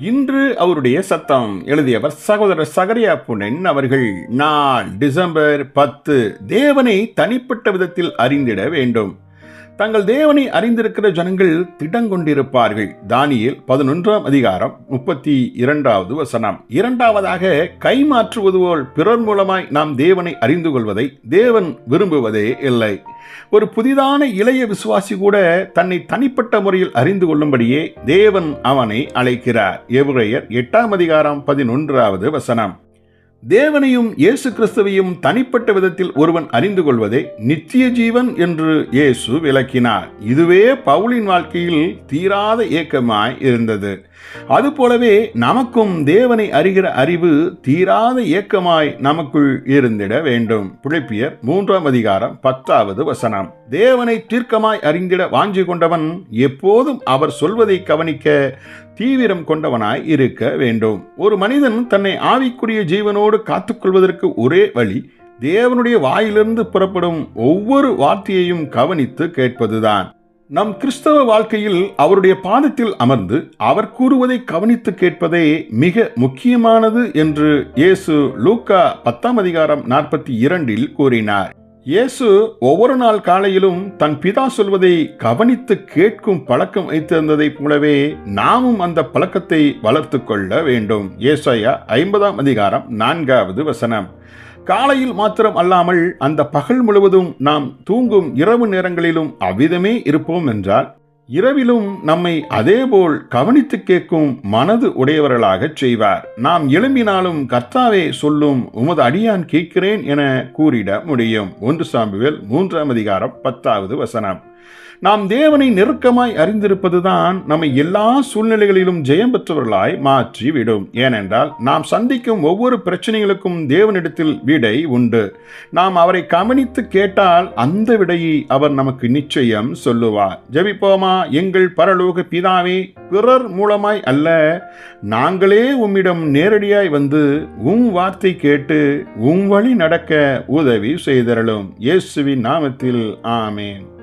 இன்று அவருடைய சத்தம் எழுதியவர் சகோதரர் சகரியா புனன் அவர்கள் நாள் டிசம்பர் பத்து தேவனை தனிப்பட்ட விதத்தில் அறிந்திட வேண்டும். தங்கள் தேவனை அறிந்திருக்கிற ஜனங்கள் திடங்கொண்டிருப்பார்கள். தானியில் பதினொன்றாம் அதிகாரம் முப்பத்தி இரண்டாவது வசனம். இரண்டாவதாக கைமாற்றுவது போல் பிறர் மூலமாய் நாம் தேவனை அறிந்து கொள்வதை தேவன் விரும்புவதே இல்லை. ஒரு புதிதான இளைய விசுவாசி கூட தன்னை தனிப்பட்ட முறையில் அறிந்து கொள்ளும்படியே தேவன் அவனை அழைக்கிறார். எவ்ரையர் எட்டாம் அதிகாரம் பதினொன்றாவது வசனம். தேவனையும் இயேசு கிறிஸ்துவையும் தனிப்பட்ட விதத்தில் ஒருவன் அறிந்து கொள்வதே நித்திய ஜீவன் என்று இயேசு விளக்கினார். இதுவே பவுலின் வாழ்க்கையில் தீராத ஏக்கமாய் இருந்தது. அதுபோலவே நமக்கும் தேவனை அறிகிற அறிவு தீராத ஏக்கமாய் நமக்குள் இருந்திட வேண்டும். பிழைப்பியர் மூன்றாம் அதிகாரம் பத்தாவது வசனம். தேவனை தீர்க்கமாய் அறிந்திட வாஞ்சி கொண்டவன் எப்போதும் அவர் சொல்வதை கவனிக்க தீவிரம் கொண்டவனாய் இருக்க வேண்டும். ஒரு மனிதன் தன்னை ஆவிக்குரிய ஜீவனோடு காத்துக்கொள்வதற்கு ஒரே வழி தேவனுடைய வாயிலிருந்து புறப்படும் ஒவ்வொரு வார்த்தையையும் கவனித்து கேட்பதுதான். நம் கிறிஸ்தவ வாழ்க்கையில் அவருடைய பாதத்தில் அமர்ந்து அவர் கூறுவதை கவனித்து கேட்பதே மிக முக்கியமானது என்று இயேசு லூக்கா பத்தாம் அதிகாரம் நாற்பத்தி இரண்டில் கூறினார். இயேசு ஒவ்வொரு நாள் காலையிலும் தன் பிதா சொல்வதை கவனித்து கேட்கும் பழக்கம் வைத்திருந்ததைப் போலவே நாமும் அந்த பழக்கத்தை வளர்த்து கொள்ள வேண்டும். ஏசாயா ஐம்பதாம் அதிகாரம் நான்காவது வசனம். காலையில் மாத்திரம் அல்லாமல் அந்த பகல் முழுவதும் நாம் தூங்கும் இரவு நேரங்களிலும் அவ்விதமே இருப்போம் என்றால் இரவிலும் நம்மை அதேபோல் கவனித்து கேட்கும் மனது உடையவர்களாகச் செய்வார். நாம் எழும்பினாலும் கர்த்தாவே சொல்லும் உமது அடியான் கேட்கிறேன் என கூறிட முடியும். ஒன்று சாம்புவேல் மூன்றாம் அதிகாரம் பத்தாவது வசனம். நாம் தேவனை நெருக்கமாய் அறிந்திருப்பதுதான் நம்மை எல்லா சூழ்நிலைகளிலும் ஜெயம் பெற்றவர்களாய் மாற்றி விடும் ஏனென்றால் நாம் சந்திக்கும் ஒவ்வொரு பிரச்சனைகளுக்கும் தேவனிடத்தில் விடை உண்டு. நாம் அவரை கவனித்து கேட்டால் அந்த விடையை அவர் நமக்கு நிச்சயம் சொல்லுவார். ஜெபிப்போமா? எங்கள் பரலோக பிதாவே பிறர் மூலமாய் அல்ல நாங்களே உம்மிடம் நேரடியாய் வந்து உம் வார்த்தை கேட்டு உம் வழி நடக்க உதவி செய்தரலும் இயேசுவின் நாமத்தில் ஆமேன்.